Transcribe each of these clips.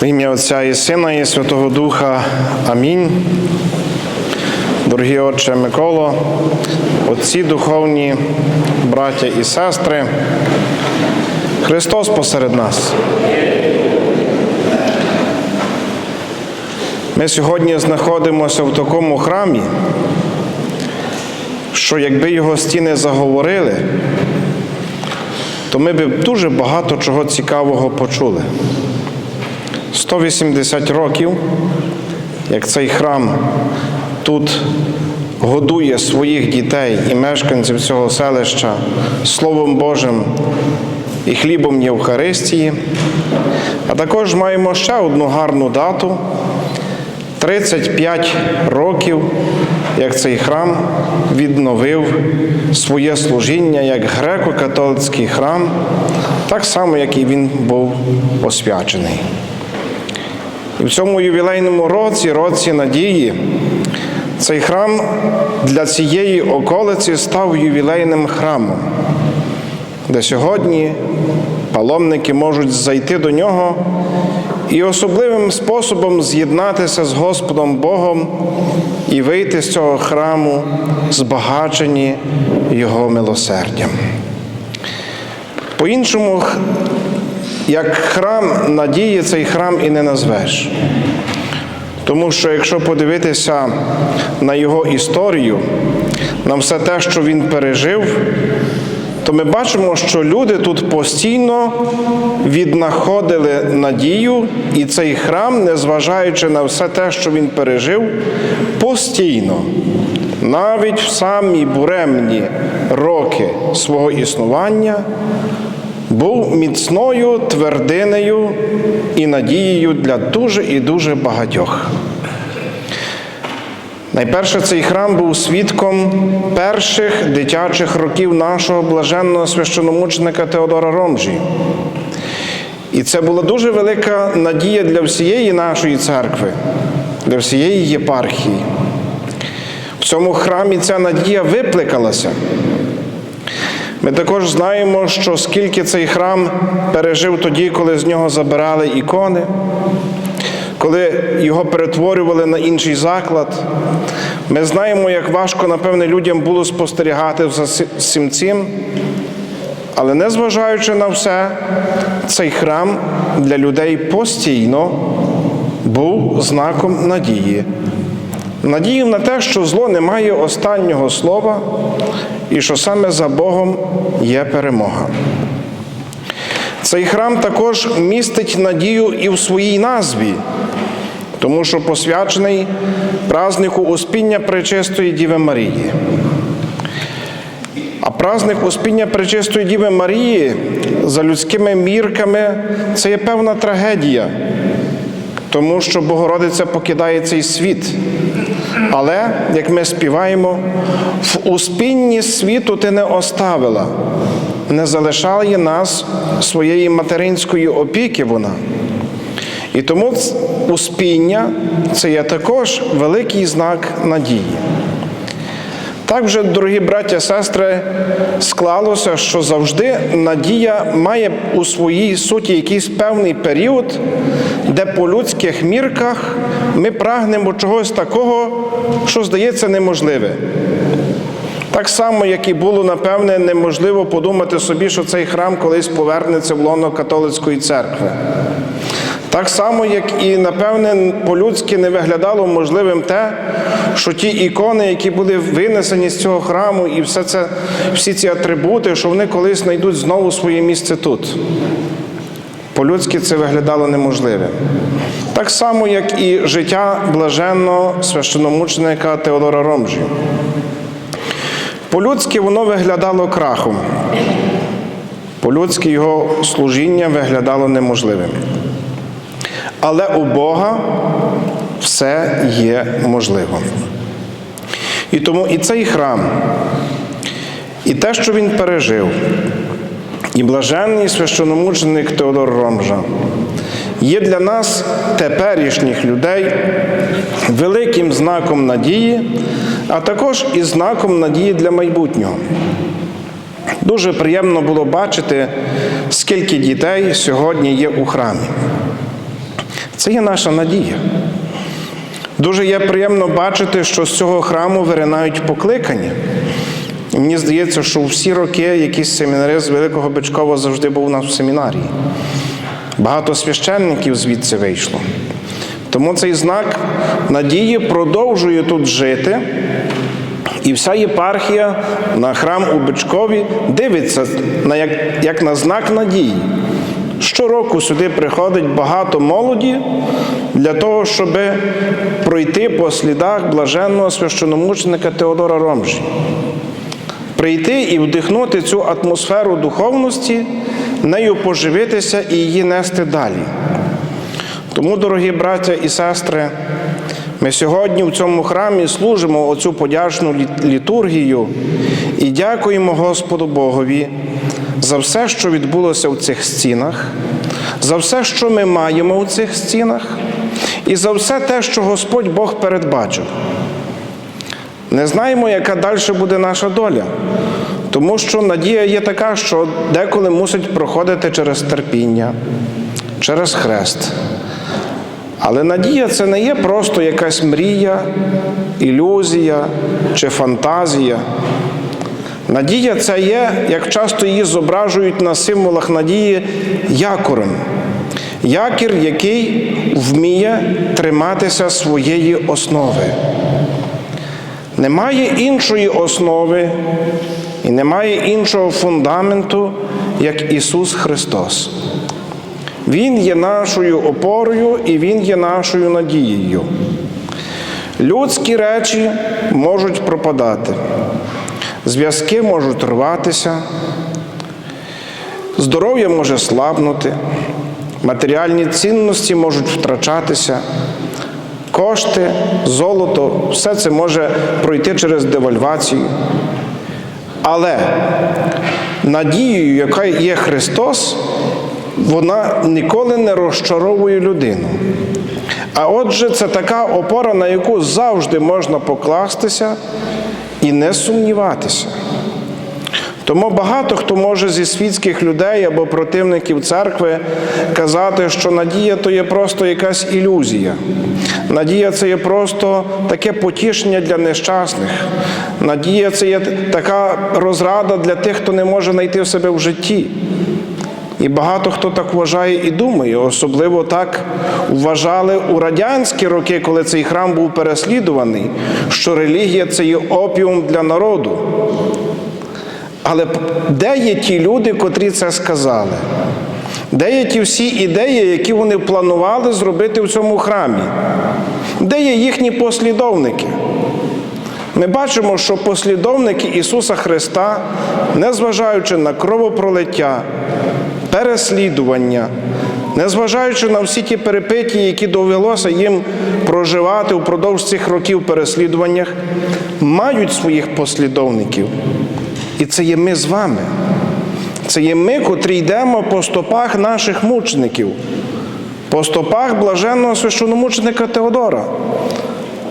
В ім'я Отця і Сина, і Святого Духа. Амінь. Дорогі Отче Миколо, отці духовні, браття і сестри, Христос посеред нас. Ми сьогодні знаходимося в такому храмі, що якби його стіни заговорили, то ми б дуже багато чого цікавого почули. 180 років, як цей храм тут годує своїх дітей і мешканців цього селища Словом Божим і хлібом Євхаристії. А також маємо ще одну гарну дату 35 років, як цей храм відновив своє служіння як греко-католицький храм, так само, як і він був освячений. І в цьому ювілейному році, році надії, цей храм для цієї околиці став ювілейним храмом, де сьогодні паломники можуть зайти до нього і особливим способом з'єднатися з Господом Богом і вийти з цього храму, збагачені Його милосердям. По-іншому, як храм надії, цей храм і не назвеш. Тому що якщо подивитися на його історію, на все те, що він пережив, то ми бачимо, що люди тут постійно віднаходили надію, і цей храм, незважаючи на все те, що він пережив, постійно, навіть в самі буремні роки свого існування, був міцною твердинею і надією для дуже і дуже багатьох. Найперше цей храм був свідком перших дитячих років нашого блаженного священомученика Теодора Ромжі. І це була дуже велика надія для всієї нашої церкви, для всієї єпархії. В цьому храмі ця надія викликалася. Ми також знаємо, що скільки цей храм пережив тоді, коли з нього забирали ікони, коли його перетворювали на інший заклад. Ми знаємо, як важко, напевне, людям було спостерігати за всім цим. Але незважаючи на все, цей храм для людей постійно був знаком надії. Надію на те, що зло не має останнього слова, і що саме за Богом є перемога. Цей храм також містить надію і в своїй назві, тому що посвячений празнику Успіння Пречистої Діви Марії. А праздник Успіння Пречистої Діви Марії за людськими мірками це є певна трагедія, тому що Богородиця покидає цей світ. Але, як ми співаємо, в успінні світу ти не оставила, не залишає нас своєї материнської опіки вона. І тому успіння це є також великий знак надії. Так вже, дорогі браття сестри, склалося, що завжди надія має у своїй суті якийсь певний період, де по людських мірках ми прагнемо чогось такого, що здається неможливе. Так само, як і було, напевне, неможливо подумати собі, що цей храм колись повернеться в лоно католицької церкви. Так само, як і, напевне, по-людськи не виглядало можливим те, що ті ікони, які були винесені з цього храму, і все це, всі ці атрибути, що вони колись знайдуть знову своє місце тут. По-людськи це виглядало неможливим. Так само, як і життя блаженного священомученика Теодора Ромжі. По-людськи воно виглядало крахом. По-людськи його служіння виглядало неможливим. Але у Бога все є можливо. І тому і цей храм, і те, що він пережив, і блаженний священомученик Теодор Ромжа є для нас, теперішніх людей, великим знаком надії, а також і знаком надії для майбутнього. Дуже приємно було бачити, скільки дітей сьогодні є у храмі. Це є наша надія. Дуже є приємно бачити, що з цього храму виринають покликання. І мені здається, що всі роки якийсь семінарист Великого Бичкова завжди був у нас в семінарії. Багато священників звідси вийшло. Тому цей знак надії продовжує тут жити. І вся єпархія на храм у Бичкові дивиться на як, як на знак надії. Щороку сюди приходить багато молоді для того, щоб пройти по слідах блаженного священомученика Теодора Ромжі. Прийти і вдихнути цю атмосферу духовності, нею поживитися і її нести далі. Тому, дорогі браття і сестри, ми сьогодні в цьому храмі служимо оцю подячну літургію і дякуємо Господу Богові за все, що відбулося в цих стінах, за все, що ми маємо у цих стінах, і за все те, що Господь Бог передбачив. Не знаємо, яка далі буде наша доля, тому що надія є така, що деколи мусить проходити через терпіння, через хрест. Але надія це не є просто якась мрія, ілюзія чи фантазія. Надія це є, як часто її зображують на символах надії, якорем. Якір, який вміє триматися своєї основи. Немає іншої основи і немає іншого фундаменту, як Ісус Христос. Він є нашою опорою і Він є нашою надією. Людські речі можуть пропадати, зв'язки можуть рватися, здоров'я може слабнути, матеріальні цінності можуть втрачатися, кошти, золото, все це може пройти через девальвацію. Але надією, яка є Христос, вона ніколи не розчаровує людину. А отже, це така опора, на яку завжди можна покластися і не сумніватися. Тому багато хто може зі світських людей або противників церкви казати, що надія то є просто якась ілюзія. Надія це є просто таке потішення для нещасних. Надія це є така розрада для тих, хто не може знайти в себе в житті. І багато хто так вважає і думає, особливо так вважали у радянські роки, коли цей храм був переслідуваний, що релігія це є опіум для народу. Але де є ті люди, котрі це сказали? Де є ті всі ідеї, які вони планували зробити в цьому храмі? Де є їхні послідовники? Ми бачимо, що послідовники Ісуса Христа, незважаючи на кровопролиття, переслідування, незважаючи на всі ті перипетії, які довелося їм проживати впродовж цих років переслідуваннях, мають своїх послідовників. І це є ми з вами. Це є ми, котрі йдемо по стопах наших мучеників, по стопах блаженного священомученика Теодора.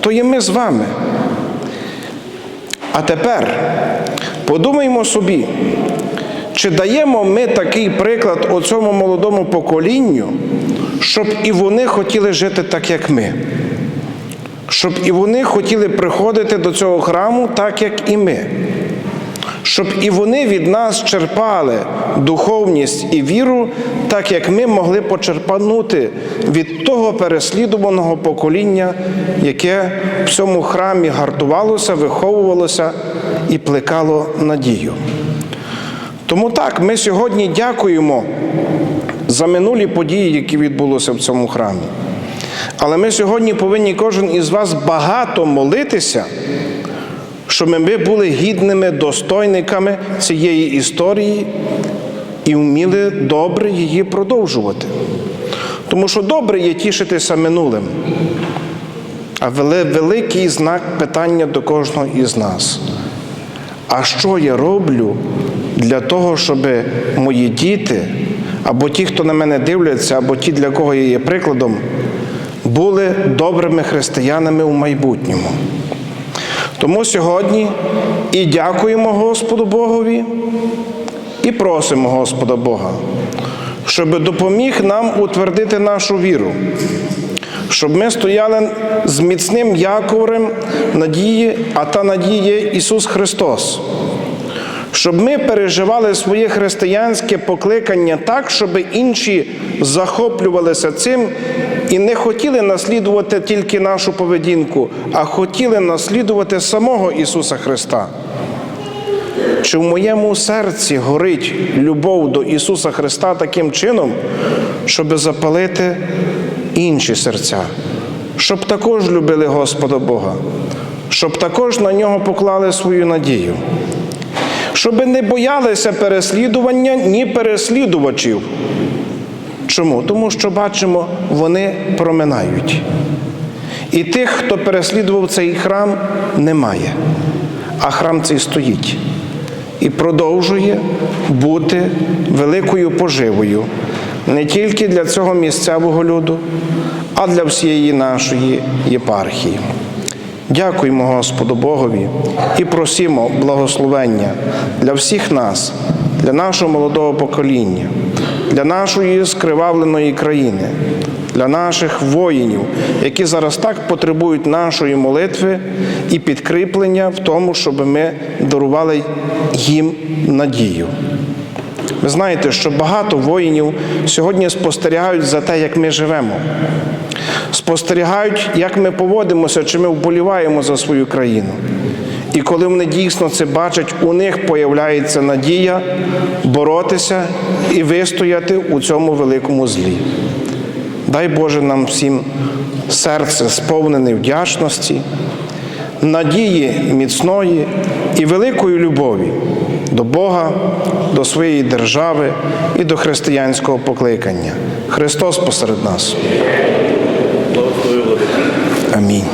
То є ми з вами. А тепер подумаймо собі, чи даємо ми такий приклад оцьому молодому поколінню, щоб і вони хотіли жити так, як ми, щоб і вони хотіли приходити до цього храму так, як і ми, щоб і вони від нас черпали духовність і віру, так як ми могли почерпанути від того переслідуваного покоління, яке в цьому храмі гартувалося, виховувалося і плекало надію. Тому так, ми сьогодні дякуємо за минулі події, які відбулися в цьому храмі. Але ми сьогодні повинні кожен із вас багато молитися, щоб ми були гідними достойниками цієї історії і вміли добре її продовжувати. Тому що добре є тішитися минулим, а великий знак питання до кожного із нас. А що я роблю для того, щоб мої діти, або ті, хто на мене дивляться, або ті, для кого я є прикладом, були добрими християнами у майбутньому? Тому сьогодні і дякуємо Господу Богові, і просимо Господа Бога, щоб допоміг нам утвердити нашу віру, щоб ми стояли з міцним якорем надії, а та надія Ісус Христос. Щоб ми переживали своє християнське покликання так, щоб інші захоплювалися цим і не хотіли наслідувати тільки нашу поведінку, а хотіли наслідувати самого Ісуса Христа. Чи в моєму серці горить любов до Ісуса Христа таким чином, щоб запалити інші серця, щоб також любили Господа Бога, щоб також на нього поклали свою надію, щоб не боялися переслідування ні переслідувачів. Чому? Тому що бачимо, вони проминають. І тих, хто переслідував цей храм, немає, а храм цей стоїть і продовжує бути великою поживою не тільки для цього місцевого люду, а для всієї нашої єпархії. Дякуємо Господу Богові і просимо благословення для всіх нас, для нашого молодого покоління, для нашої скривавленої країни, для наших воїнів, які зараз так потребують нашої молитви і підкріплення в тому, щоб ми дарували їм надію. Ви знаєте, що багато воїнів сьогодні спостерігають за те, як ми живемо, спостерігають, як ми поводимося, чи ми вболіваємо за свою країну. І коли вони дійсно це бачать, у них появляється надія боротися і вистояти у цьому великому злі. Дай Боже нам всім серце сповнене вдячності, надії міцної і великої любові до Бога, до своєї держави і до християнського покликання. Христос посеред нас. Амінь.